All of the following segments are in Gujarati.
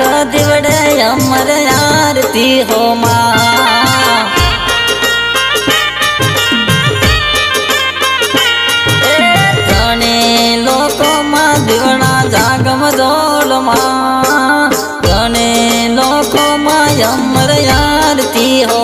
લાખ દીવડે અમર આરતી હો માં ત્રણે લોકોમાં દીવડા જાગમ જોલમાં ત્રણે લોકોમાં અમર આરતી હો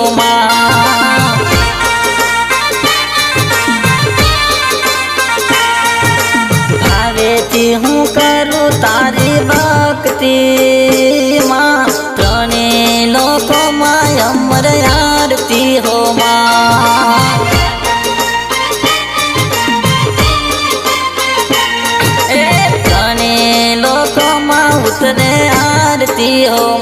આરતી હો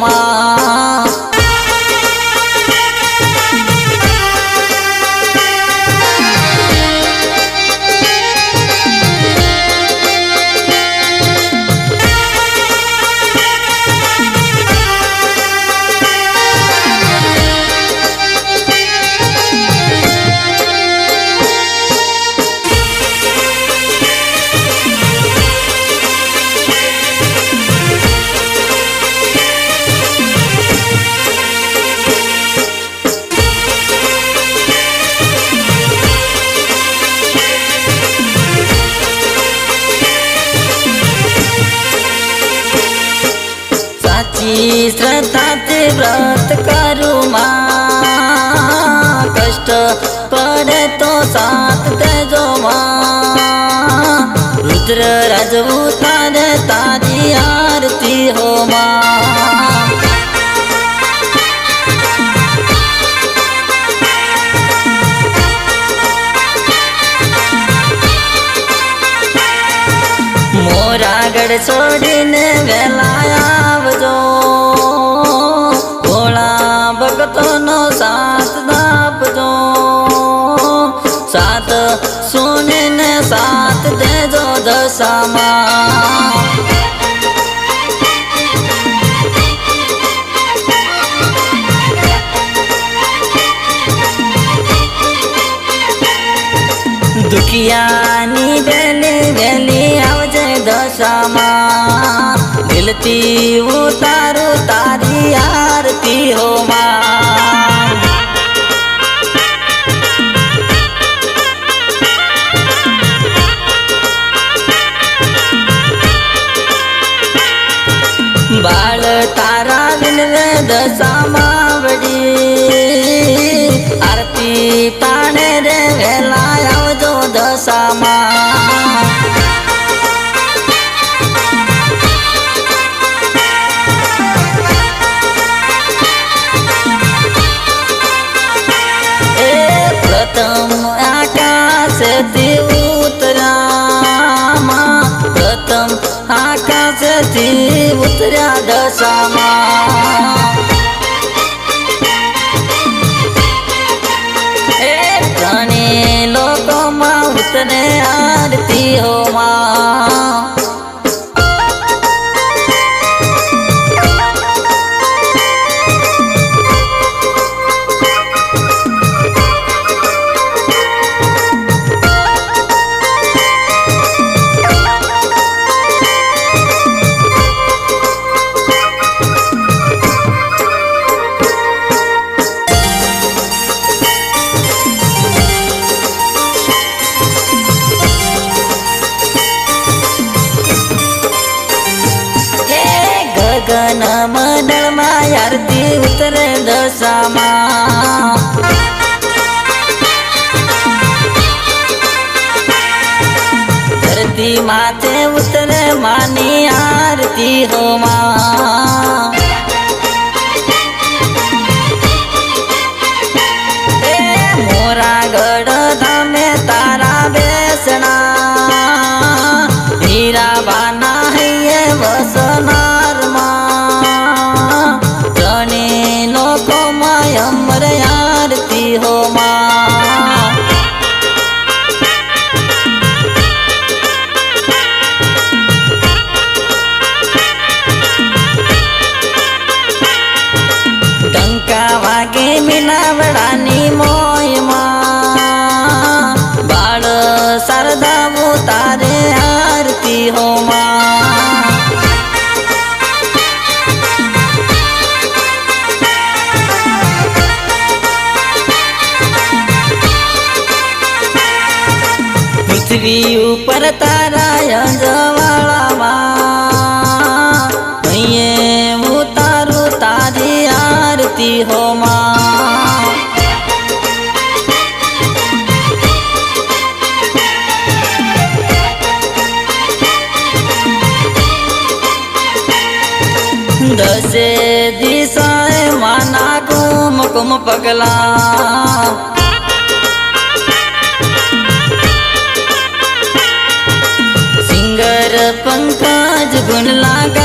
સાચી શ્રદ્ધાથી વ્રત કરું માં. કષ્ટ પડે તો સાથ દેજો માં. રુદ્ર રાજવું તારે તારી આરતી હો માં. મોરાગઢ છોડીને વેલા સાથ દેજો દશામાં દુખિયાની બેલી વેલી આવજે દશામાં દિલથી ઉતારું તારી આરતી હો દશામાં વડી આરતી તાણે રે વેલા આવજો દશામાં પ્રથમ આકાશથી ઉતરામાં પ્રથમ આકાશથી ઉતર્યા દશામાં. એ ત્રણે લોકોમાં ઉતરે આરતી ઉતરે દશામાં. ધરતી માથે ઉતરે માની આરતી હો પૃથ્વી ઉપર તારા અંજવાળામાં અહીંયા હું તારું તારી આરતી હોમાં. દસે દિશાએ માના કુમ કુમ પગલા. gonna lie.